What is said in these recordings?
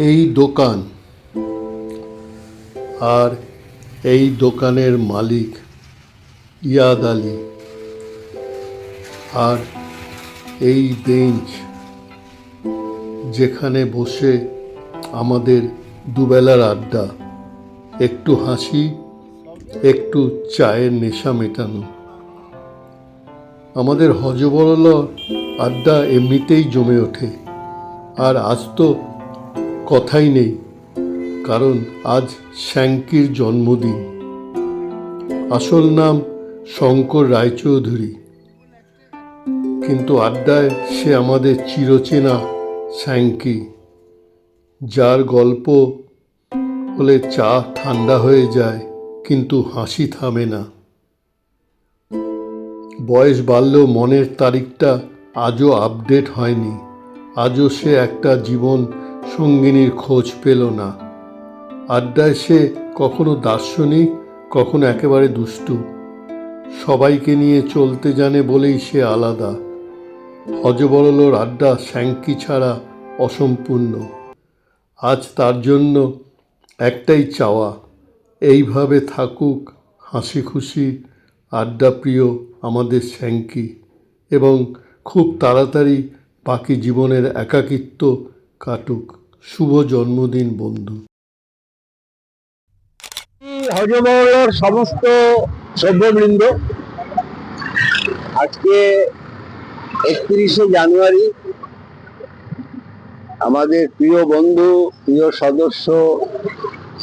এই দোকান আর এই দোকানের মালিক ইয়াদ আলী। আর এই বেঞ্চ যেখানে বসে আমাদের দুবেলার আড্ডা, একটু হাসি, একটু চায়ের নেশা মেটানো। আমাদের হজবরল আড্ডা এমনিতেই জমে ওঠে। আর আজ তো কথাই নেই, কারণ আজ শ্যাঙ্কির জন্মদিন। আসল নাম শঙ্কর রায়চৌধুরী। কিন্তু আড্ডায় সে আমাদের চিরচেনা শ্যাঙ্কি, যার গল্প হলে চা ঠান্ডা হয়ে যায়, কিন্তু হাসি থামে না। বয়স বাড়লেও মনের তারিখটা আজও আপডেট হয়নি, আজও সে একটা জীবন সঙ্গিনীর খোঁজ পেল না। আড্ডায় সে কখনো দার্শনিক, কখনো একেবারে দুষ্টু। সবাইকে নিয়ে চলতে জানে বলেই সে আলাদা। হজবরলোর আড্ডা স্যাঙ্কি ছাড়া অসম্পূর্ণ। আজ তার জন্য একটাই চাওয়া, এইভাবে থাকুক হাসি খুশি আড্ডা প্রিয় আমাদের স্যাঙ্কি এবং খুব তাড়াতাড়ি বাকি জীবনের একাকিত্ব কাটুক। শুভ জন্মদিন, বন্ধু। হজমহলের সমস্ত সভ্যবৃন্দ আজকে একত্রিশে জানুয়ারি আমাদের প্রিয় বন্ধু, প্রিয় সদস্য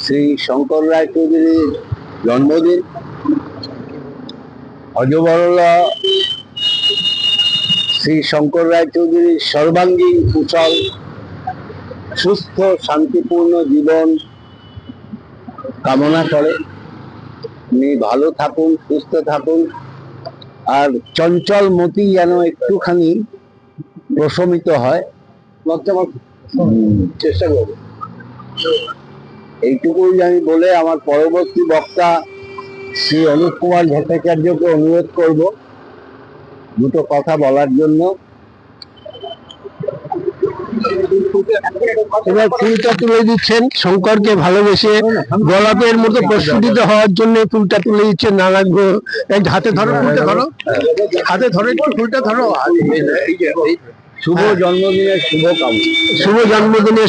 শ্রী শঙ্কর রায় চৌধুরীর জন্মদিন। হজবরলা শ্রী শঙ্কর রায় চৌধুরীর সর্বাঙ্গীন কুশল সুস্থ শান্তিপূর্ণ জীবন কামনা করে। উনি ভালো থাকুন সুস্থ থাকুন। আর চঞ্চল মতি যেন একটুখানি প্রশমিত হয়। চেষ্টা করব। এইটুকুই আমি বলে আমার পরবর্তী বক্তা শ্রী অনুপ কুমার ভট্টাচার্যকে অনুরোধ করব দুটো কথা বলার জন্য। এবার ফুলটা তুলে দিচ্ছেন। শঙ্করকে ভালোবেসে গোলাপের মতো প্রস্ফুটিত হওয়ার জন্য ফুলটা তুলে দিচ্ছেন নানা গো- এই হাতে ধরো ফুলটা ধরো। হাতে ধরো একটু ফুলটা ধরো। শুভ জন্মদিনের শুভকামনা। শুভ জন্মদিনের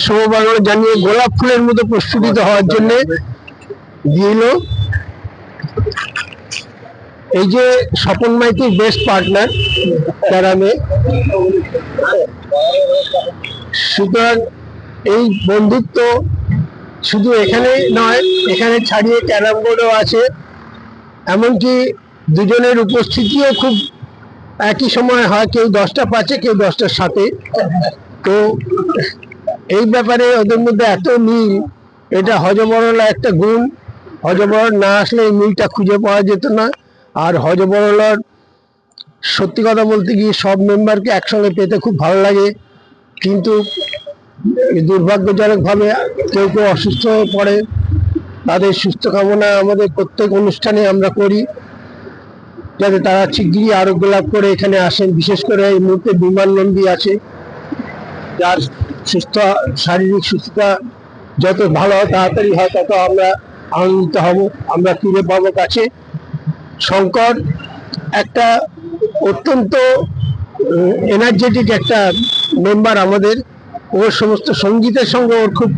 জানিয়ে গোলাপ ফুলের মতো প্রস্ফুটিত হওয়ার জন্য দিল। এই যে স্বপন মাইতির বেস্ট পার্টনার ক্যারামে সুতরাং এই বন্ধুত্ব শুধু এখানে নয়, এখানে ছাড়িয়ে ক্যারাম বোর্ডও আছে। এমনকি দুজনের উপস্থিতিও খুব একই সময় হয়, কেউ দশটা পাচ্ছে, কেউ দশটার সাথে। তো এই ব্যাপারে ওদের মধ্যে এত মিল, এটা হজবরলা একটা গুণ। হজবরল না আসলে এই মিলটা খুঁজে পাওয়া যেত না। আর হজবরলার সত্যি কথা বলতে গিয়ে সব মেম্বারকে একসঙ্গে পেতে খুব ভালো লাগে। কিন্তু দুর্ভাগ্যজনকভাবে কেউ কেউ অসুস্থ হয়ে পড়ে। তাদের সুস্থ কামনা আমাদের প্রত্যেক অনুষ্ঠানে আমরা করি, যাতে তারা শিগগিরই আরোগ্য লাভ করে এখানে আসেন। বিশেষ করে এই মুহূর্তে বিমান নন্দী আছে। যার সুস্থ, শারীরিক সুস্থতা যত ভালো হয়, তাড়াতাড়ি হয়, তত আমরা আনন্দিত হব, আমরা ফিরে পাবো কাছে। শঙ্কর, একটা অত্যন্ত এনার্জেটিক একটা মেম্বার আমাদের। ওর সমস্ত সঙ্গীতের সঙ্গে ওর খুব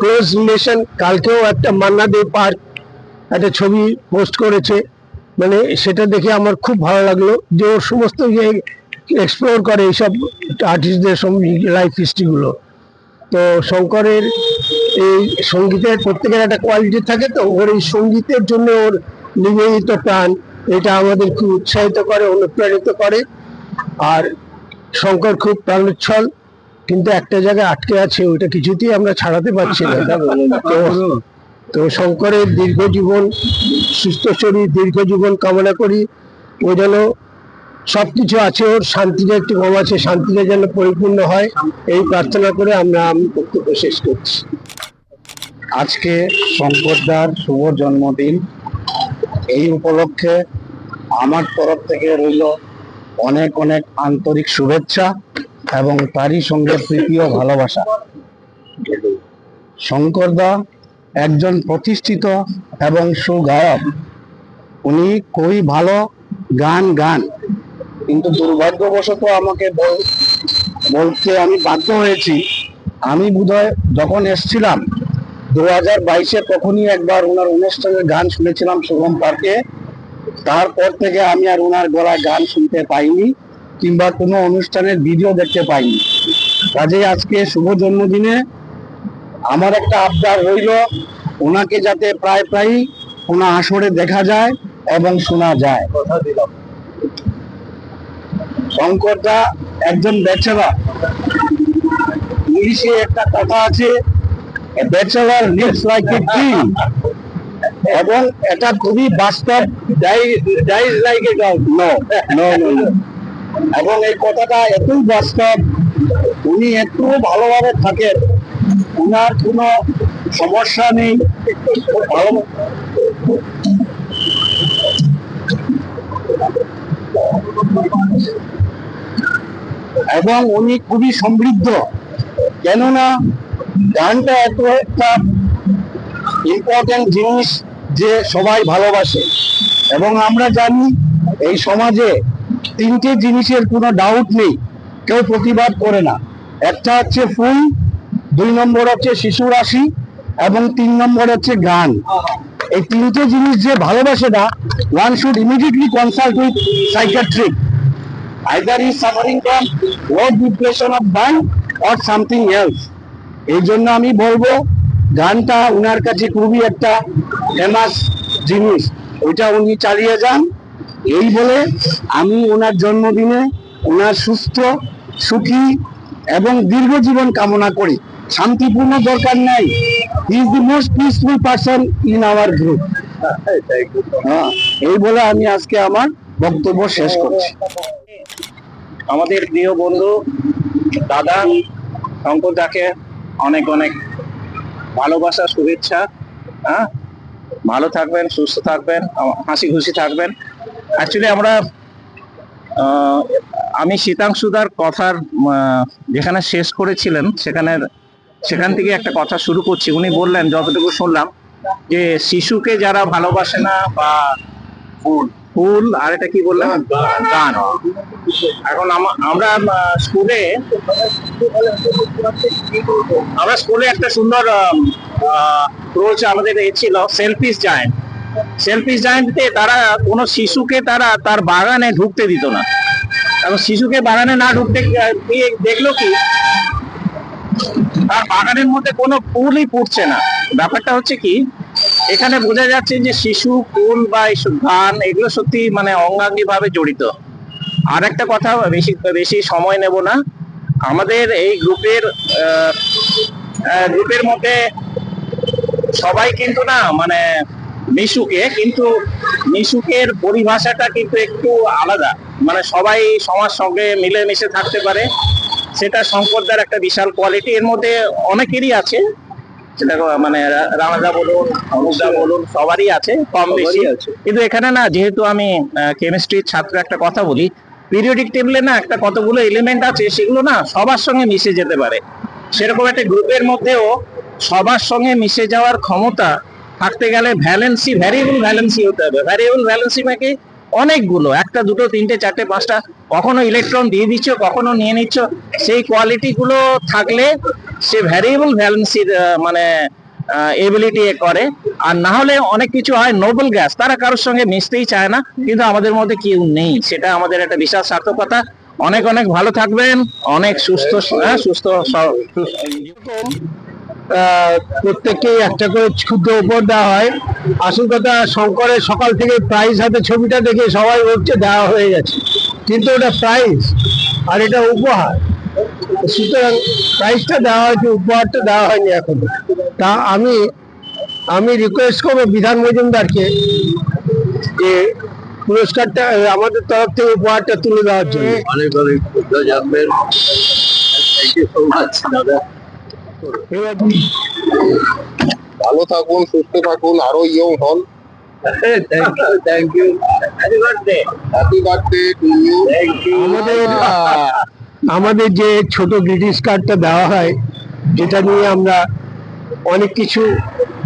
ক্লোজ রিলেশন কালকেও একটা মান্না দে পার্ক একটা ছবি পোস্ট করেছে। মানে সেটা দেখে আমার খুব ভালো লাগল যে ওর সমস্ত ইয়ে এক্সপ্লোর করে এইসব আর্টিস্টদের লাইফ হিস্ট্রিগুলো তো শঙ্করের এই সঙ্গীতের প্রত্যেকের একটা কোয়ালিটি থাকে তো, ওর এই সঙ্গীতের জন্য ওর নিবেদিত প্রাণ, এটা আমাদের খুব উৎসাহিত করে, অনুপ্রাণিত করে। আর শঙ্কর খুব প্রাণোচ্ছল, কিন্তু একটা জায়গায় আটকে আছে, ওইটা কিছুতেই আমরা ছাড়াতে পারছি না তো তো শঙ্করের দীর্ঘ জীবন, সুস্থ শরীর, দীর্ঘ জীবন কামনা করি, ও যেন সবকিছু আছে, ওর শান্তিটা একটু কম আছে, শান্তিটা যেন পরিপূর্ণ হয়, এই প্রার্থনা করে আমরা আমি বক্তব্য শেষ করছি। আজকে শঙ্করদার শুভ জন্মদিন। এই উপলক্ষে আমার তরফ থেকে রইল অনেক অনেক আন্তরিক শুভেচ্ছা এবং তারই সঙ্গে প্রীতি ও ভালোবাসা। শঙ্করদা একজন প্রতিষ্ঠিত এবং সুগায়ক। উনি খুবই ভালো গান গান। কিন্তু দুর্ভাগ্যবশত আমাকে বল- বলতে আমি বাধ্য হয়েছি। আমি বোধহয় যখন এসছিলাম, দু হাজার বাইশে তখনই একবার ওনার অনুষ্ঠানে গান শুনেছিলাম শুভম পার্কে। তারপর থেকে আমি আর ওনার গলা গান শুনতে পাইনি, কিংবা কোনো অনুষ্ঠানের ভিডিও দেখতে পাইনি। কাজেই আজকে শুভ জন্মদিনে আমার একটা আবদার হইল ওনাকে যাতে প্রায় প্রায়ই ওনা আসরে দেখা যায় এবং শোনা যায়। কথা দিলাম শঙ্করদা একজন ব্যাচেলার। ইংলিশে একটা কথা আছে ব্যাচেলার লিভস লাইক এ এবং এটা খুবই বাস্তব dies like a no no no no এবং এই কথাটা এতই বাস্তব উনি একটু ভালোভাবে থাকেন উনার কোনো সমস্যা নেই। ভালো এবং উনি খুবই সমৃদ্ধ। কেননা গানটা এত একটা ইম্পর্টেন্ট জিনিস যে সবাই ভালোবাসে। এবং আমরা জানি এই সমাজে তিনটে জিনিসের কোনো ডাউট নেই, কেউ প্রতিবাদ করে না। একটা হচ্ছে ফুল, দুই নম্বর হচ্ছে শিশু রাশি, এবং তিন নম্বর হচ্ছে গান। এই তিনটে জিনিস যে ভালোবাসে না one should immediately consult with psychiatric either is suffering from load depression of mind or something else এই জন্য আমি বলব গানটা উনার কাছে খুবই একটা ফেমাস জিনিস। ওইটা উনি চালিয়ে যান। এই বলে আমি ওনার জন্মদিনে ওনার সুস্থ, সুখী এবং দীর্ঘ জীবন কামনা করি। শান্তিপূর্ণ দরকার নাই। Is the most peaceful person in our group হ্যাঁ এই বলে আমি আজকে আমার বক্তব্য শেষ করছি। আমাদের প্রিয় বন্ধু, দাদা, শঙ্কর দাকে অনেক অনেক ভালোবাসা, শুভেচ্ছা হ্যাঁ? ভালো থাকবেন, সুস্থ থাকবেন, হাসি খুশি থাকবেন। অ্যাকচুয়ালি আমরা আমি শীতাংশুদার কথার যেখানে শেষ করেছিলেন, সেখানে, সেখান থেকে একটা কথা শুরু করছি। উনি বললেন, যতটুকু শুনলাম, যে শিশুকে যারা ভালোবাসে না বা ফুল আর এটা কি বললাম? গান। এখন আমরা স্কুলে আমরা স্কুলে একটা সুন্দর রোজ আমাদের ছিল সেলফিস জায়েন্ট সেলফিস জায়েন্টে তারা কোনো শিশুকে তারা তার বাগানে ঢুকতে দিত না। এবং শিশুকে বাগানে না ঢুকতে দিয়ে দেখল কি তার বাগানের মধ্যে কোনো ফুলই ফুটছে না। ব্যাপারটা হচ্ছে কি এখানে বোঝা যাচ্ছে যে শিশু ফুল বা এইসব গান, এগুলো সত্যি মানে অঙ্গাঙ্গি ভাবে জড়িত। আর একটা কথা, বেশি বেশি সময় নেব না। আমাদের এই গ্রুপের গ্রুপের মধ্যে সবাই কিন্তু না মানে মিশুকে, কিন্তু মিশুকের পরিভাষাটা কিন্তু একটু আলাদা। মানে সবাই সমাজ সঙ্গে মিলেমিশে থাকতে পারে। সেটা সম্পর্দার একটা বিশাল কোয়ালিটি এর মধ্যে অনেকেরই আছে। সেটা মানে রানাদা বলুন অনুদা বলুন সবারই আছে কম বেশি। কিন্তু এখানে না যেহেতু আমি কেমিস্ট্রির ছাত্র একটা কথা বলি পিরিয়ডিক টেবিলে না একটা কতগুলো এলিমেন্ট আছে সেগুলো না সবার সঙ্গে মিশে যেতে পারে। সেরকম একটা গ্রুপের মধ্যেও সবার সঙ্গে মিশে যাওয়ার ক্ষমতা থাকতে গেলে ভ্যালেন্সি ভ্যারিয়েবল ভ্যালেন্সি হতে হবে। ভ্যারিয়েবল ভ্যালেন্সি মানে অনেকগুলো একটা দুটো তিনটে চারটে পাঁচটা কখনো ইলেকট্রন দিয়ে দিচ্ছ কখনো নিয়ে নিচ্ছ সেই কোয়ালিটি গুলো থাকলে সে ভ্যারিয়েবল ভ্যালেন্সির মানে এবিলিটি করে। আর না হলে অনেক কিছু হয় নোবেল গ্যাস তারা কারোর সঙ্গে মিশতেই চায় না কিন্তু আমাদের মধ্যে কেউ নেই। সেটা আমাদের একটা বিশাল সার্থকতা। অনেক অনেক ভালো থাকবেন অনেক সুস্থ হ্যাঁ, সুস্থ প্রত্যেককেই একটা করে ক্ষুদ্র উপর দেওয়া হয়। আসল কথা শঙ্করের সকাল থেকে প্রাইজ হাতে ছবিটা দেখে সবাই বলছে দেওয়া হয়ে গেছে। কিন্তু ওটা প্রাইজ আর এটা উপহার। সুতরাং প্রাইজটা দেওয়া হয়েছে উপহারটা দেওয়া হয়নি এখনও। তা আমি আমি রিকোয়েস্ট করব বিধান মজুমদারকে যে পুরস্কারটা আমাদের তরফ থেকে উপহারটা তুলে দেওয়ার জন্য। অনেক অনেক জানবেন। থ্যাংক ইউ সো মাচ দাদা। ভালো থাকুন সুস্থ থাকুন আরও ইয়ং হন। Thank you thank you Happy birthday. Happy birthday to you আমাদের আমাদের যে ছোট গ্রিটিংস কার্ডটা দেওয়া হয়, যেটা নিয়ে আমরা অনেক কিছু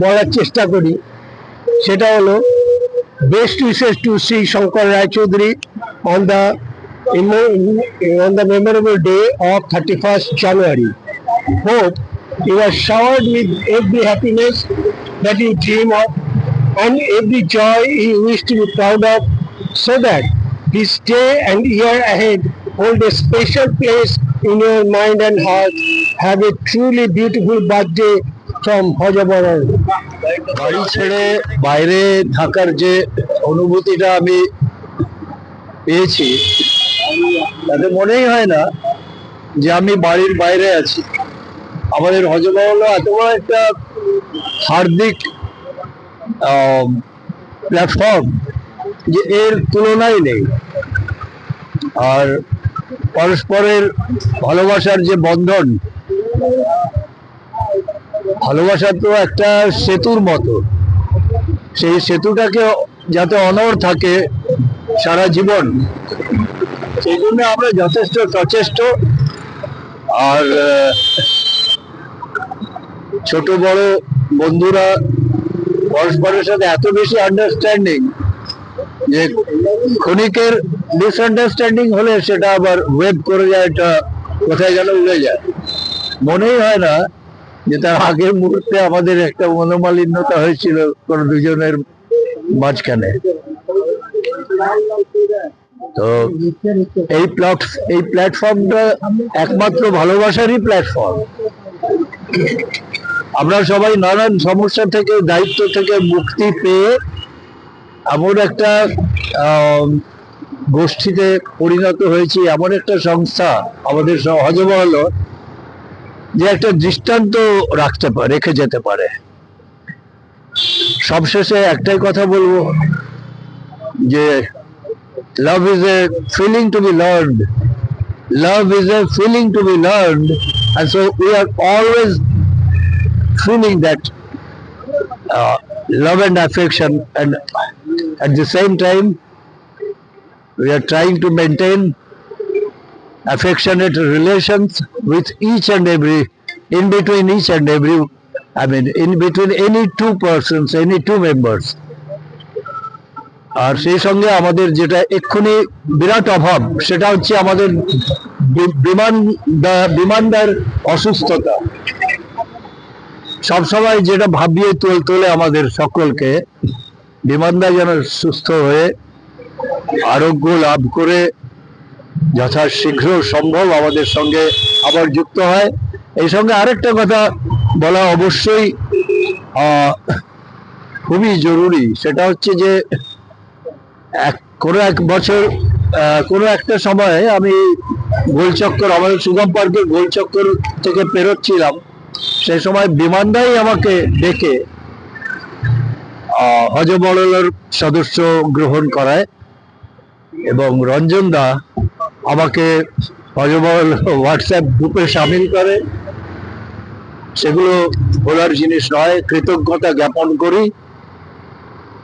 বলার চেষ্টা করি, সেটা হলো best wishes to Shri Shankar Roychowdhury on the on the memorable day of thirty first January hope you are showered with every happiness that you dream of and every joy you wish to be proud of so that this day and year ahead hold a special place in your mind and heart. Have a truly beautiful birthday from Hojabaran. বাড়ি ছেড়ে বাইরে থাকার যে অনুভূতিটা আমি পেয়েছি, তাতে মনেই হয় না যে আমি বাড়ির বাইরে আছি আমাদের হজমহল এত বড় একটা হার্দিক প্ল্যাটফর্ম যে এর তুলনাই নেই আর পরস্পরের ভালোবাসার যে বন্ধন, ভালোবাসা তো একটা সেতুর মতো। সেই সেতুটাকে যাতে অনড় থাকে সারা জীবন, সেই জন্য আমরা যথেষ্ট সচেষ্ট। আর ছোট বড় বন্ধুরা পরস্পরের সাথে এত বেশি আন্ডারস্ট্যান্ডিং যে ক্ষণিকের মিসআন্ডারস্ট্যান্ডিং হলে সেটা আবার ওয়েব করে যায়, এটা কোথায় যেন উড়ে যায়। মনেই হয় না যে তার আগের মুহূর্তে আমাদের একটা মনোমালিন্যতা হয়েছিল কোন দুজনের মাঝখানে। তো এই প্ল্যাট এই প্ল্যাটফর্মটা একমাত্র ভালোবাসারই প্ল্যাটফর্ম আমরা সবাই নানান সমস্যা থেকে, দায়িত্ব থেকে মুক্তি পেয়ে এমন একটা গোষ্ঠীতে পরিণত হয়েছি এমন একটা সংস্থা আমাদের হজম হলো যে একটা দৃষ্টান্ত রাখতে রেখে যেতে পারে। সবশেষে একটাই কথা বলব যে love is a feeling to be learned love is a feeling to be learned and so we are always feeling that uh, love and affection and at the same we are trying to maintain affectionate relations with each and every in between each and every i mean in between any two persons any two members আর সেই সঙ্গে আমাদের যেটা এক্ষুনি বিরাট অভাব সেটা হচ্ছে আমাদের বিমান বিমানদার অসুস্থতা সবসময় যেটা ভাবিয়ে তোলে আমাদের সকলকে বিমানদা যেন সুস্থ হয়ে আরোগ্য লাভ করে যথাশীঘ্র সম্ভব আমাদের সঙ্গে আবার যুক্ত হয়। এই সঙ্গে আরেকটা কথা বলা অবশ্যই খুবই জরুরি। সেটা হচ্ছে যে এক কোনো এক বছর কোনো একটা সময়ে আমি গোলচক্কর আমাদের সুগম পার্কের গোলচক্কর থেকে পেরোচ্ছিলাম। সেই সময় বিমানদাই আমাকে ডেকে আহ, হজমহলের সদস্য গ্রহণ করায়। এবং রঞ্জন দা আমাকে অজবল হোয়াটসঅ্যাপ গ্রুপে সামিল করে। সেগুলো বলার জিনিস নয়, কৃতজ্ঞতা জ্ঞাপন করি।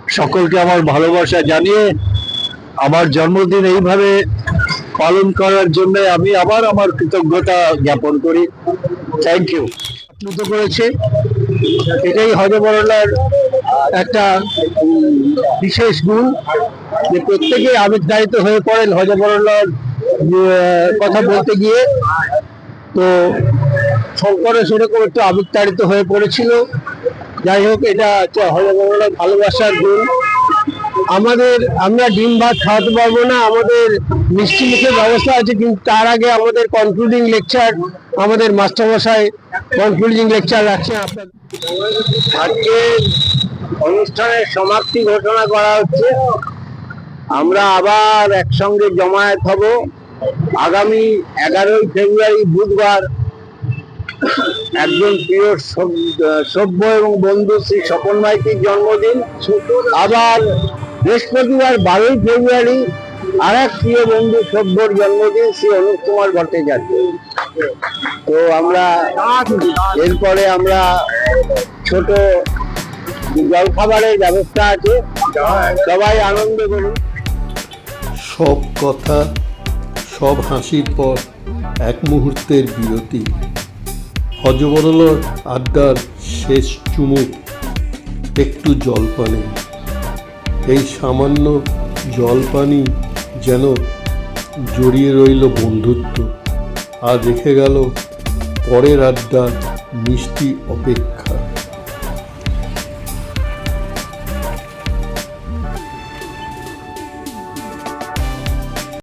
সকলকে আমার ভালোবাসা জানিয়ে আমার জন্মদিন এইভাবে পালন করার জন্য আমি আবার আমার কৃতজ্ঞতা জ্ঞাপন করি। থ্যাংক ইউ করেছে। এটাই হজবরলার একটা বিশেষ গুণ যে প্রত্যেকে আবেগদায়িত হয়ে পড়েন হজবরলার কথা বলতে গিয়ে। তো শঙ্করে সেরকম একটু আবেগতাড়িত হয়ে পড়েছিল। যাই হোক, এটা হচ্ছে হজবরলার ভালোবাসার গুণ। আমাদের, আমরা ডিম ভাত খাওয়াতে পারব না, আমাদের মিষ্টি মুখের ব্যবস্থা আছে, কিন্তু তার আগে আমাদের কনক্লুডিং লেকচার আমাদের মাস্টারমশাই কনক্লুডিং লেকচার রাখছেন আপনার আজকে অনুষ্ঠানের সমাপ্তি ঘোষণা করা হচ্ছে। আমরা আবার একসঙ্গে জমায়েত হব। আগামী এগারোই ফেব্রুয়ারি বুধবার একজন প্রিয় সভ্য এবং বন্ধু শ্রী স্বপন মাইতির জন্মদিন। আবার বৃহস্পতিবার বারোই ফেব্রুয়ারি আর এক প্রিয় বন্ধু সভ্যর জন্মদিন শ্রী অনুপ কুমার ভট্টাচার্য। তো আমরা এরপরে আমরা ছোট জলখাবারের ব্যবস্থা আছে। সবাই আনন্দ করুন। সব কথা, সব হাসির পর এক মুহূর্তের বিরতি। হজবরল আড্ডার শেষ চুমুক, একটু জল জলপানে। এই সামান্য জলপানি যেন জড়িয়ে রইল বন্ধুত্ব। আর রেখে গেল পরের আড্ডার মিষ্টি অপেক্ষা।